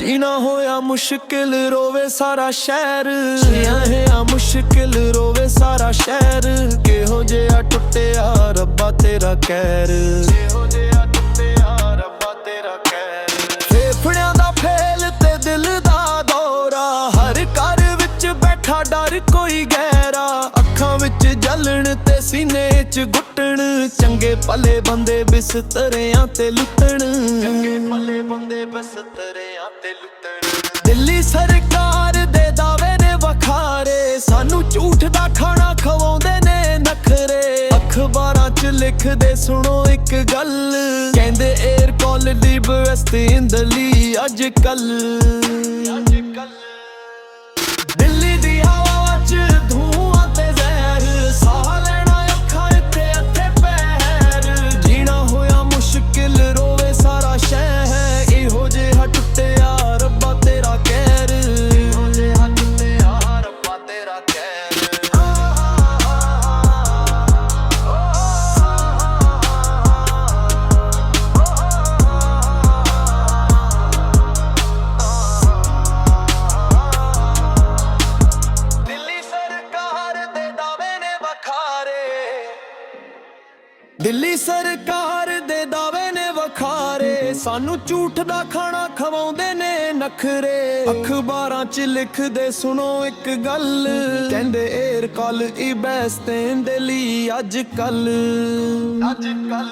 ਜੀਣਾ ਹੋਇਆ ਮੁਸ਼ਕਿਲ, ਰੋਵੇ ਸਾਰਾ ਸ਼ਹਿਰ। ਜੀਣਾ ਹੋਇਆ ਮੁਸ਼ਕਿਲ, ਰੋਵੇ ਸਾਰਾ ਸ਼ਹਿਰ। ਕਿਹੋ ਜਿਹਾ ਟੁੱਟਿਆ ਰੱਬਾ ਤੇਰਾ ਕਹਿਰ ਕਿਹੋ ਜਿਹਾ ਟੁੱਟਿਆ ਰੱਬਾ ਤੇਰਾ ਕਹਿਰ ਫੇਫੜਿਆਂ ਦਾ ਫੇਲ ਤੇ ਦਿਲ ਦਾ ਦੌਰਾ। ਹਰ ਘਰ ਵਿੱਚ ਬੈਠਾ ਡਰ ਕੋਈ ਗਹਿਰਾ। ਅੱਖਾਂ ਵਿੱਚ ਜਲਣ ਤੇ ਸੀਨੇ 'ਚ ਗੁੱਟਣ। ਚੰਗੇ ਭਲੇ ਬੰਦੇ ਬਿਸਤਰਿਆਂ ਤੇ ਲੁੱਟਣ। ਚੰਗੇ ਭਲੇ ਬੰਦੇ ਬਿਸਤਰਿਆਂ ਤੇ ਲੁੱਟਣ। ਦਿੱਲੀ ਸਰਕਾਰ ਦੇ ਦਾਅਵੇ ਨੇ ਵਖਾਰੇ। ਸਾਨੂੰ ਝੂਠ ਦਾ ਖਾਣਾ ਖਵਾਉਂਦੇ ਨੇ ਨਖਰੇ। ਅਖਬਾਰਾਂ 'ਚ ਲਿਖਦੇ ਸੁਣੋ ਇੱਕ ਗੱਲ। ਕਹਿੰਦੇ 에ਅਰ ਕਾਲ ਬੈਸਟ ਇਨ ਦਿੱਲੀ ਅੱਜ ਕੱਲ ਦਿੱਲੀ ਸਰਕਾਰ ਦੇ ਦਾਅਵੇ ਨੇ ਵਖਾਰੇ। ਸਾਨੂੰ ਝੂਠ ਦਾ ਖਾਣਾ ਖਵਾਉਂਦੇ ਨੇ ਨਖਰੇ। ਅਖਬਾਰਾਂ 'ਚ ਲਿਖਦੇ ਸੁਣੋ ਇੱਕ ਗੱਲ। ਕਹਿੰਦੇ 에ਅਰ ਕਾਲ ਈ ਬੈਸਟ ਇਨ ਅੱਜ ਕੱਲ ਅੱਜ ਕੱਲ